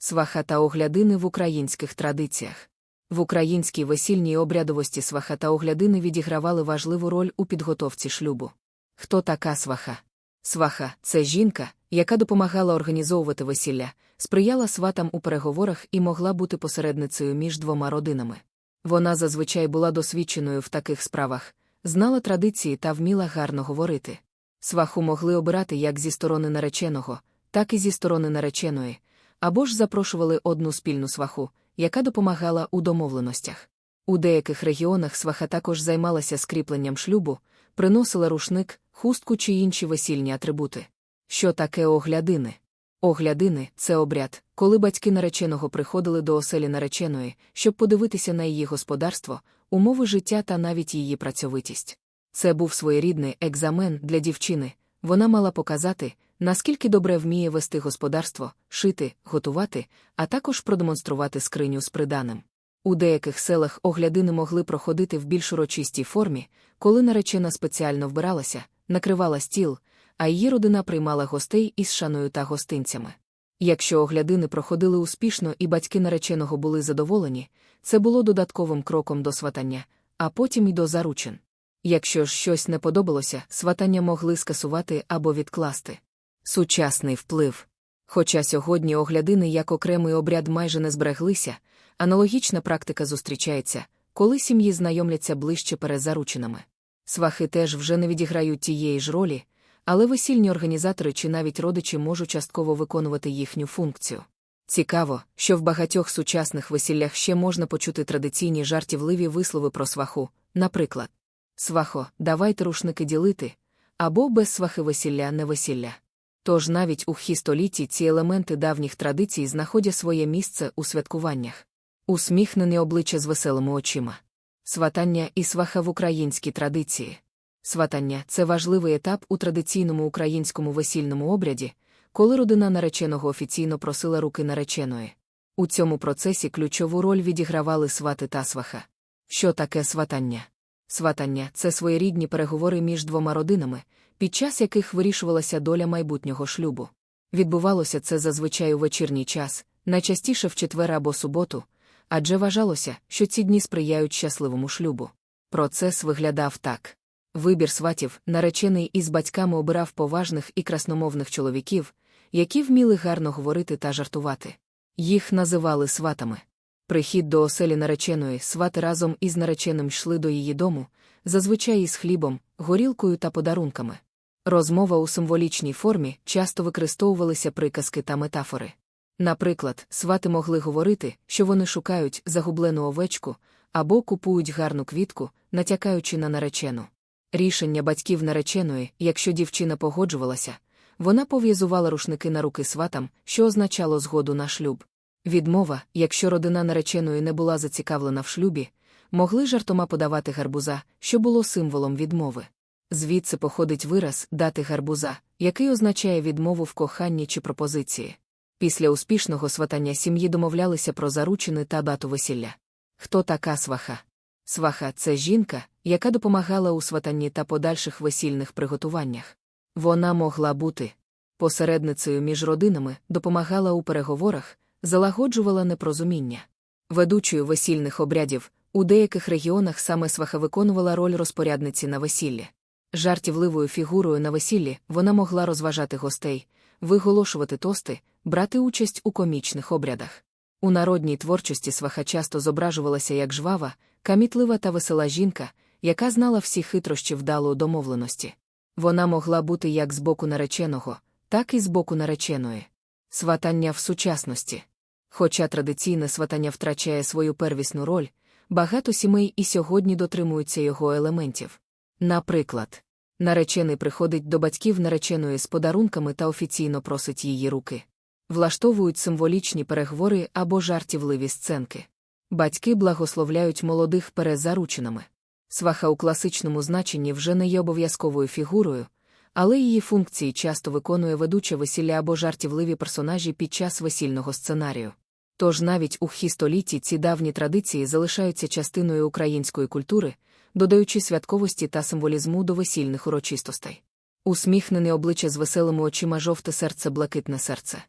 Сваха та оглядини в українських традиціях. В українській весільній обрядовості сваха та оглядини відігравали важливу роль у підготовці шлюбу. Хто така сваха? Сваха це жінка, яка допомагала організовувати весілля, сприяла сватам у переговорах і могла бути посередницею між двома родинами. Вона зазвичай була досвідченою в таких справах, знала традиції та вміла гарно говорити. Сваху могли обирати як зі сторони нареченого, так і зі сторони нареченої, або ж запрошували одну спільну сваху, яка допомагала у домовленостях. У деяких регіонах сваха також займалася скріпленням шлюбу, приносила рушник, хустку чи інші весільні атрибути. Що таке оглядини? Оглядини це обряд, коли батьки нареченого приходили до оселі нареченої, щоб подивитися на її господарство, умови життя та навіть її працьовитість. Це був своєрідний екзамен для дівчини, вона мала показати, наскільки добре вміє вести господарство, шити, готувати, а також продемонструвати скриню з приданим. У деяких селах оглядини могли проходити в більш урочистій формі, коли наречена спеціально вбиралася, накривала стіл, а її родина приймала гостей із шаною та гостинцями. Якщо оглядини проходили успішно і батьки нареченого були задоволені, це було додатковим кроком до сватання, а потім і до заручин. Якщо ж щось не подобалося, сватання могли скасувати або відкласти. Сучасний вплив. Хоча сьогодні оглядини як окремий обряд майже не збереглися, аналогічна практика зустрічається, коли сім'ї знайомляться ближче перед заручинами. Свахи теж вже не відіграють тієї ж ролі, але весільні організатори чи навіть родичі можуть частково виконувати їхню функцію. Цікаво, що в багатьох сучасних весіллях ще можна почути традиційні жартівливі вислови про сваху, наприклад, свахо, давайте рушники ділити, або без свахи весілля не весілля. Тож навіть у хі столітті ці елементи давніх традицій знаходять своє місце у святкуваннях. Усміхнене обличчя з веселими очима. Сватання і сваха в українській традиції. Сватання це важливий етап у традиційному українському весільному обряді, коли родина нареченого офіційно просила руки нареченої. У цьому процесі ключову роль відігравали свати та сваха. Що таке сватання? Сватання це своєрідні переговори між двома родинами, під час яких вирішувалася доля майбутнього шлюбу. Відбувалося це зазвичай у вечірній час, найчастіше в четвер або суботу, адже вважалося, що ці дні сприяють щасливому шлюбу. Процес виглядав так. Вибір сватів, наречений із батьками обирав поважних і красномовних чоловіків, які вміли гарно говорити та жартувати. Їх називали сватами. Прихід до оселі нареченої свати разом із нареченим йшли до її дому, зазвичай із хлібом, горілкою та подарунками. Розмова у символічній формі часто використовувалися приказки та метафори. Наприклад, свати могли говорити, що вони шукають загублену овечку або купують гарну квітку, натякаючи на наречену. Рішення батьків нареченої, якщо дівчина погоджувалася, вона пов'язувала рушники на руки сватам, що означало згоду на шлюб. Відмова, якщо родина нареченої не була зацікавлена в шлюбі, могли жартома подавати гарбуза, що було символом відмови. Звідси походить вираз дати гарбуза, який означає відмову в коханні чи пропозиції. Після успішного сватання сім'ї домовлялися про заручини та дату весілля. Хто така сваха? Сваха це жінка, яка допомагала у сватанні та подальших весільних приготуваннях. Вона могла бути посередницею між родинами, допомагала у переговорах, залагоджувала непорозуміння. Ведучою весільних обрядів у деяких регіонах саме сваха виконувала роль розпорядниці на весіллі. Жартівливою фігурою на весіллі вона могла розважати гостей, виголошувати тости, брати участь у комічних обрядах. У народній творчості сваха часто зображувалася як жвава, камітлива та весела жінка, яка знала всі хитрощі вдалої домовленості. Вона могла бути як з боку нареченого, так і з боку нареченої. Сватання в сучасності. Хоча традиційне сватання втрачає свою первісну роль, багато сімей і сьогодні дотримуються його елементів. Наприклад, наречений приходить до батьків нареченої з подарунками та офіційно просить її руки. Влаштовують символічні переговори або жартівливі сценки. Батьки благословляють молодих перед заручинами. Сваха у класичному значенні вже не є обов'язковою фігурою, але її функції часто виконує ведуча весілля або жартівливі персонажі під час весільного сценарію. Тож навіть у хістолітті ці давні традиції залишаються частиною української культури, додаючи святковості та символізму до весільних урочистостей. Усміхнене обличчя з веселими очима жовте серце блакитне серце.